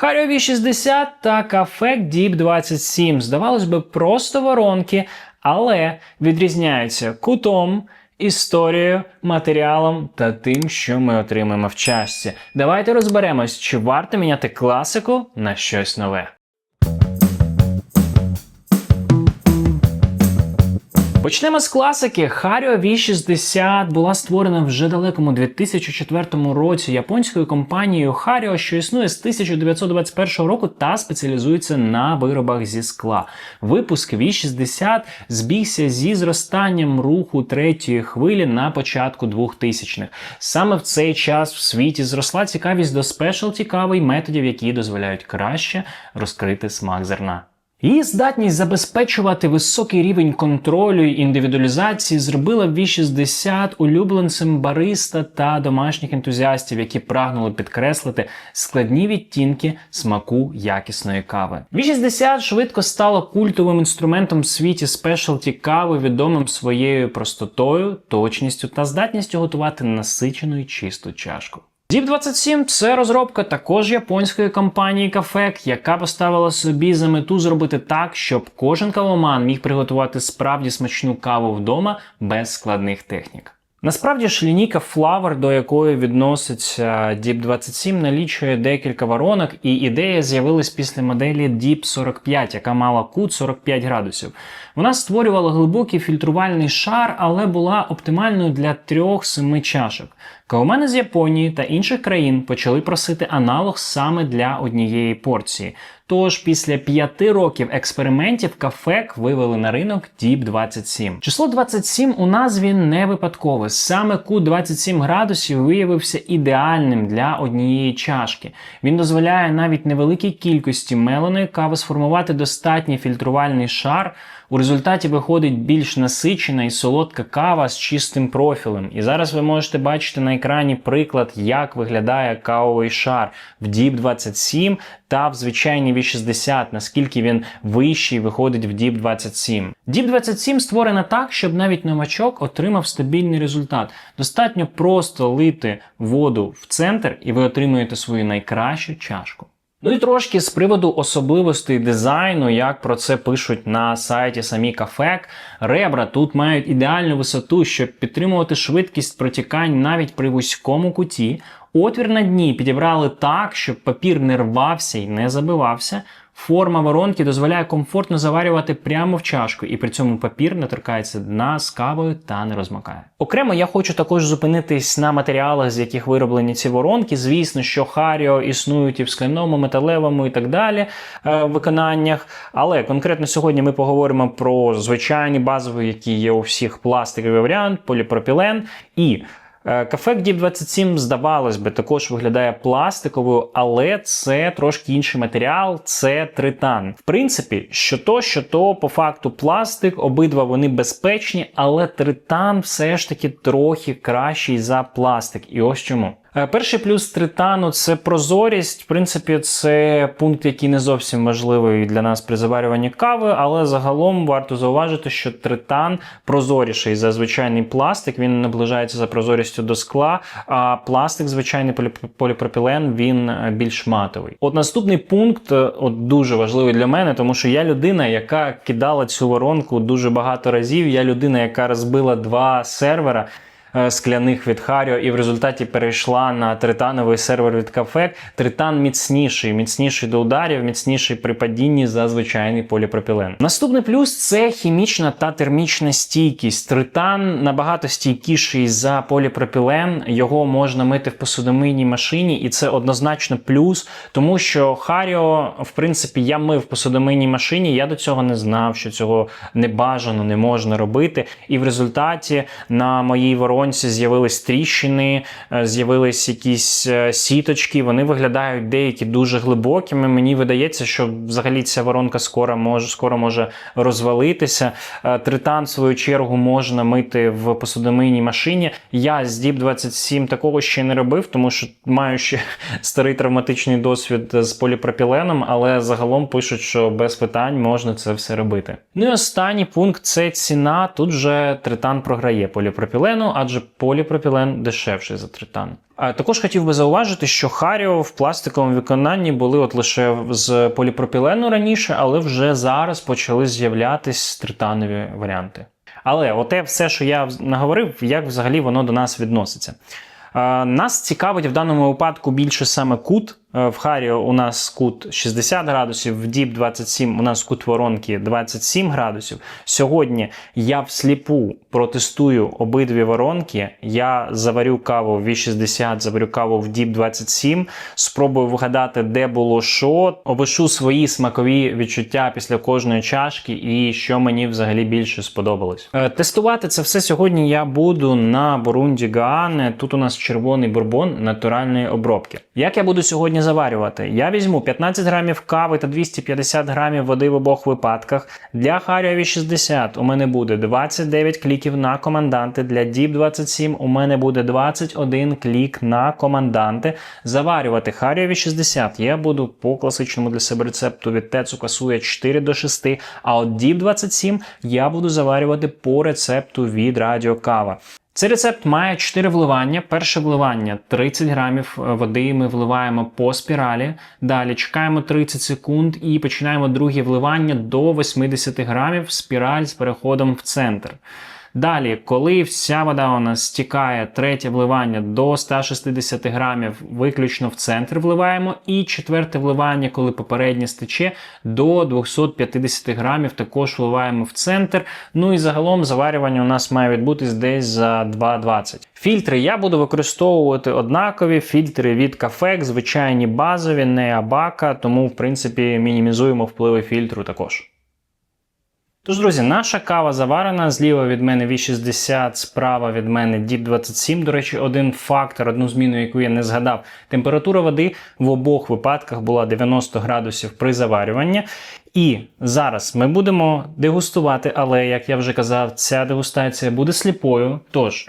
Харіо V60 та кафе Діп 27. Здавалось би, просто воронки, але відрізняються кутом, історією, матеріалом та тим, що ми отримаємо в чашці. Давайте розберемось, чи варто міняти класику на щось нове. Почнемо з класики. Hario V60 була створена вже далекому 2004 році японською компанією Hario, що існує з 1921 року та спеціалізується на виробах зі скла. Випуск V60 збігся зі зростанням руху третьої хвилі на початку 2000-х. Саме в цей час в світі зросла цікавість до спешалті кави й методів, які дозволяють краще розкрити смак зерна. Її здатність забезпечувати високий рівень контролю і індивідуалізації зробила V60 улюбленцем бариста та домашніх ентузіастів, які прагнули підкреслити складні відтінки смаку якісної кави. V60 швидко стало культовим інструментом в світі спешалті кави, відомим своєю простотою, точністю та здатністю готувати насичену і чисту чашку. Deep 27 це розробка також японської компанії Кафек, яка поставила собі за мету зробити так, щоб кожен кавоман міг приготувати справді смачну каву вдома без складних технік. Насправді ж лінійка Flower, до якої відноситься Deep 27, налічує декілька воронок, і ідея з'явилась після моделі Deep 45, яка мала кут 45 градусів. Вона створювала глибокий фільтрувальний шар, але була оптимальною для 3-7 чашок. Кавомани з Японії та інших країн почали просити аналог саме для однієї порції. Тож після п'яти років експериментів кафек вивели на ринок Deep 27. Число 27 у назві не випадкове. Саме кут 27 градусів виявився ідеальним для однієї чашки. Він дозволяє навіть невеликій кількості меленої кави сформувати достатній фільтрувальний шар. У результаті виходить більш насичена і солодка кава з чистим профілем. І зараз ви можете бачити на екрані приклад, як виглядає кавовий шар в Deep 27 та в звичайній V60, наскільки він вищий виходить в Deep 27. Deep 27 створена так, щоб навіть новачок отримав стабільний результат. Достатньо просто лити воду в центр, і ви отримуєте свою найкращу чашку. Ну і трошки з приводу особливостей дизайну, як про це пишуть на сайті самі кафек, ребра тут мають ідеальну висоту, щоб підтримувати швидкість протікань навіть при вузькому куті. Отвір на дні підібрали так, щоб папір не рвався і не забивався. Форма воронки дозволяє комфортно заварювати прямо в чашку, і при цьому папір не торкається дна з кавою та не розмокає. Окремо я хочу також зупинитись на матеріалах, з яких вироблені ці воронки. Звісно, що Харіо існують і в скляному, металевому і так далі е, виконаннях. Але конкретно сьогодні ми поговоримо про звичайні базові, які є у всіх пластиковий варіант, поліпропілен і. Кафек Deep 27, здавалось би, також виглядає пластиковою, але це трошки інший матеріал, це тритан. В принципі, що то, що то, по факту пластик, обидва вони безпечні, але тритан все ж таки трохи кращий за пластик. І ось чому. Е, Перший плюс тритану це прозорість. В принципі, це пункт, який не зовсім важливий для нас при заварюванні кави, але загалом варто зауважити, що тритан прозоріший за звичайний пластик, він наближається за прозорістю до скла, а пластик, звичайний поліпропілен, він е, більш матовий. От наступний пункт, е, от дуже важливий для мене, тому що я людина, яка кидала цю воронку дуже багато разів. Я людина, яка розбила два сервера. Е, скляних від Харіо, і в результаті перейшла на тритановий сервер від Кафек. Тритан міцніший, міцніший до ударів, міцніший при падінні за звичайний поліпропілен. Наступний плюс це хімічна та термічна стійкість. Тритан набагато стійкіший за поліпропілен. Його можна мити в посудомийній машині, і це однозначно плюс, тому що Харіо, в принципі, я мив в посудомийній машині. Я до цього не знав, що цього не бажано, не можна робити. І в результаті на моїй вороні воронці з'явились тріщини, е, з'явились якісь е, сіточки. Вони виглядають деякі дуже глибокими. Мені видається, що взагалі ця воронка скоро може скоро може розвалитися. Е, тритан, в свою чергу, можна мити в посудомийній машині. Я з Deep 27 такого ще не робив, тому що маю ще старий травматичний досвід з поліпропіленом, але загалом пишуть, що без питань можна це все робити. Ну і останній пункт це ціна. Тут же тритан програє поліпропілену, а адже поліпропілен дешевший за тритан. А також хотів би зауважити, що Харіо в пластиковому виконанні були от лише з поліпропілену раніше, але вже зараз почали з'являтись тританові варіанти. Але оте все, що я наговорив, як взагалі воно до нас відноситься. Нас цікавить в даному випадку більше саме кут. Е, В Харіо у нас кут 60 градусів, в Діп 27 у нас кут воронки 27 градусів. Сьогодні я всліпу протестую обидві воронки. Я заварю каву в V60, заварю каву в Діп 27, спробую вгадати, де було що, опишу свої смакові відчуття після кожної чашки і що мені взагалі більше сподобалось. Е, Тестувати це все сьогодні я буду на Бурунді Гаане. Тут у нас червоний бурбон натуральної обробки. Як я буду сьогодні заварювати? Я візьму 15 грамів кави та 250 грамів води в обох випадках. Для Харіо 60 у мене буде 29 кліків на команданти. Для Діп 27 у мене буде 21 клік на команданти. Заварювати Харіо 60 я буду по класичному для себе рецепту від Тецу Касуя 4 до 6, а от Діп 27 я буду заварювати по рецепту від Радіо Кава. Цей рецепт має 4 вливання. Перше вливання 30 грамів е, води ми вливаємо по спіралі. Далі чекаємо 30 секунд і починаємо друге вливання до 80 грамів спіраль з переходом в центр. Далі, коли вся вода у нас стікає, третє вливання до 160 грамів виключно в центр вливаємо. І четверте вливання, коли попереднє стече, до 250 грамів також вливаємо в центр. Ну і загалом заварювання у нас має відбутись десь за 2,20. Фільтри я буду використовувати однакові. Фільтри від Кафек, звичайні базові, не абака, тому в принципі мінімізуємо впливи фільтру також. Тож, друзі, наша кава заварена. Зліва від мене V60, справа від мене Deep 27. До речі, один фактор, одну зміну, яку я не згадав. Температура води в обох випадках була 90 градусів при заварюванні. І зараз ми будемо дегустувати, але, як я вже казав, ця дегустація буде сліпою. Тож.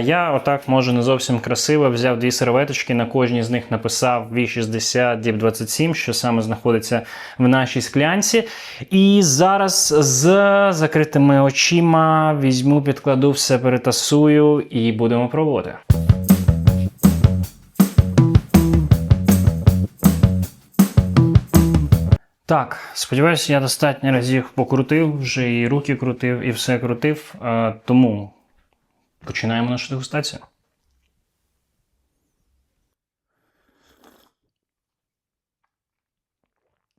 Я отак, може, не зовсім красиво взяв дві серветочки, на кожній з них написав V60 Deep 27, що саме знаходиться в нашій склянці. І зараз з закритими очима візьму, підкладу все, перетасую і будемо пробувати. Так, сподіваюся, я достатньо разів покрутив, вже і руки крутив, і все крутив. Е, Тому Починаємо нашу дегустацію.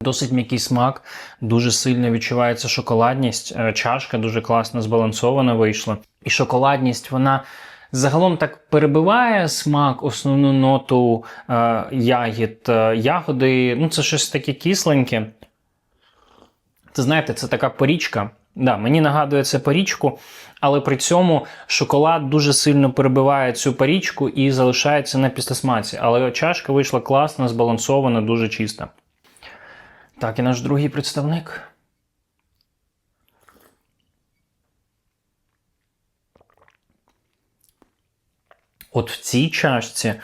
Досить м'який смак, дуже сильно відчувається шоколадність. Е, Чашка дуже класно збалансована вийшла. І шоколадність вона загалом так перебиває смак, основну ноту е, ягід, е, ягоди. Ну, це щось таке кисленьке. Це знаєте, це така порічка. Да, мені нагадує це порічку, але при цьому шоколад дуже сильно перебиває цю порічку і залишається на післясмаці. Але чашка вийшла класна, збалансована, дуже чиста. Так, і наш другий представник. От в цій чашці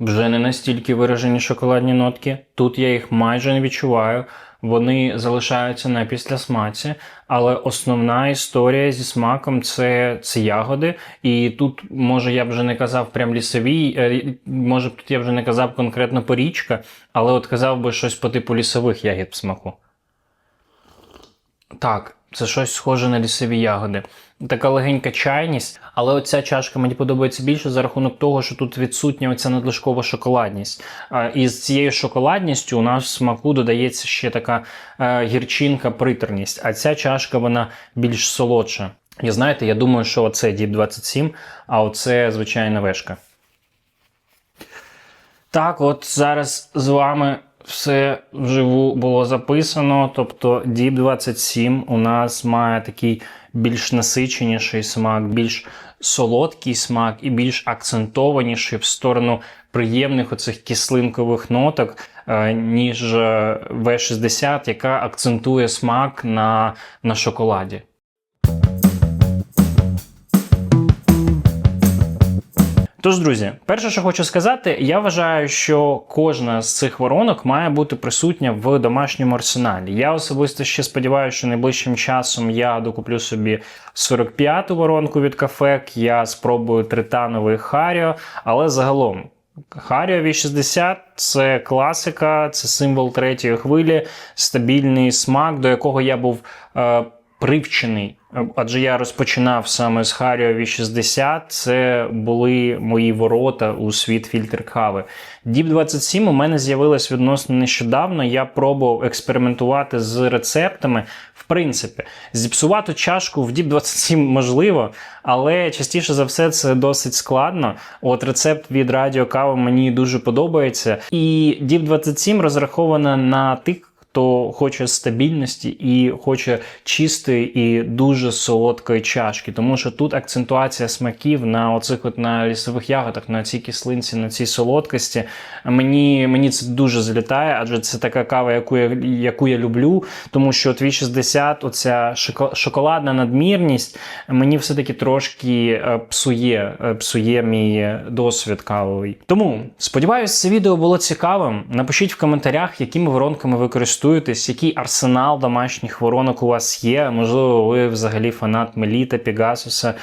вже не настільки виражені шоколадні нотки. Тут я їх майже не відчуваю. Вони залишаються на післясмаці, але основна історія зі смаком це, це ягоди. І тут, може, я вже не казав прям лісовий, е, може тут я вже не казав конкретно порічка, але от казав би щось по типу лісових ягід в смаку. Так, це щось схоже на лісові ягоди. Така легенька чайність, але оця чашка мені подобається більше за рахунок того, що тут відсутня оця надлишкова шоколадність. І з цією шоколадністю у нас в смаку додається ще така е, гірчинка, приторність. А ця чашка вона більш солодша. І знаєте, я думаю, що оце Deep 27, а оце звичайна вешка. Так, от зараз з вами все вживу було записано. Тобто Deep 27 у нас має такий більш насиченіший смак, більш солодкий смак і більш акцентованіший в сторону приємних оцих кислинкових ноток, е, ніж е, V60, яка акцентує смак на, на шоколаді. Тож, друзі, перше, що хочу сказати, я вважаю, що кожна з цих воронок має бути присутня в домашньому арсеналі. Я особисто ще сподіваюся, що найближчим часом я докуплю собі 45-ту воронку від кафек, я спробую тритановий Харіо, але загалом. Харіо V60 це класика, це символ третьої хвилі, стабільний смак, до якого я був е, привчений. Адже я розпочинав саме з Харіо V60, це були мої ворота у світ фільтр кави. Deep 27 у мене з'явилась відносно нещодавно. Я пробував експериментувати з рецептами. В принципі, зіпсувати чашку в Deep 27 можливо, але частіше за все це досить складно. От рецепт від Радіо Кава мені дуже подобається. І Deep 27 розрахована на тих. Хто хоче стабільності і хоче чистої і дуже солодкої чашки, тому що тут акцентуація смаків на оцих от на лісових ягодах, на цій кислинці, на цій солодкості. Мені мені це дуже злітає, адже це така кава, яку я яку я люблю. Тому що от 60 оця шоколадна надмірність, мені все-таки трошки е, псує, е, псує мій досвід кавовий. Тому сподіваюся, це відео було цікавим. Напишіть в коментарях, якими воронками ви користуєтесь користуєтесь, який арсенал домашніх воронок у вас є. Можливо, ви взагалі фанат Меліта, Пегасуса,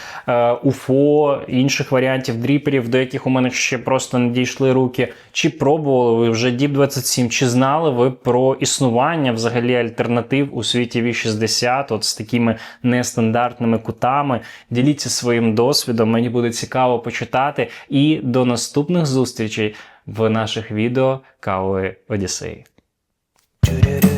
Уфо, інших варіантів дріперів, до яких у мене ще просто не дійшли руки. Чи пробували ви вже Deep 27, чи знали ви про існування взагалі альтернатив у світі V60, от з такими нестандартними кутами? Діліться своїм досвідом, мені буде цікаво почитати. І до наступних зустрічей в наших відео Кавової Одіссеї. Do do do.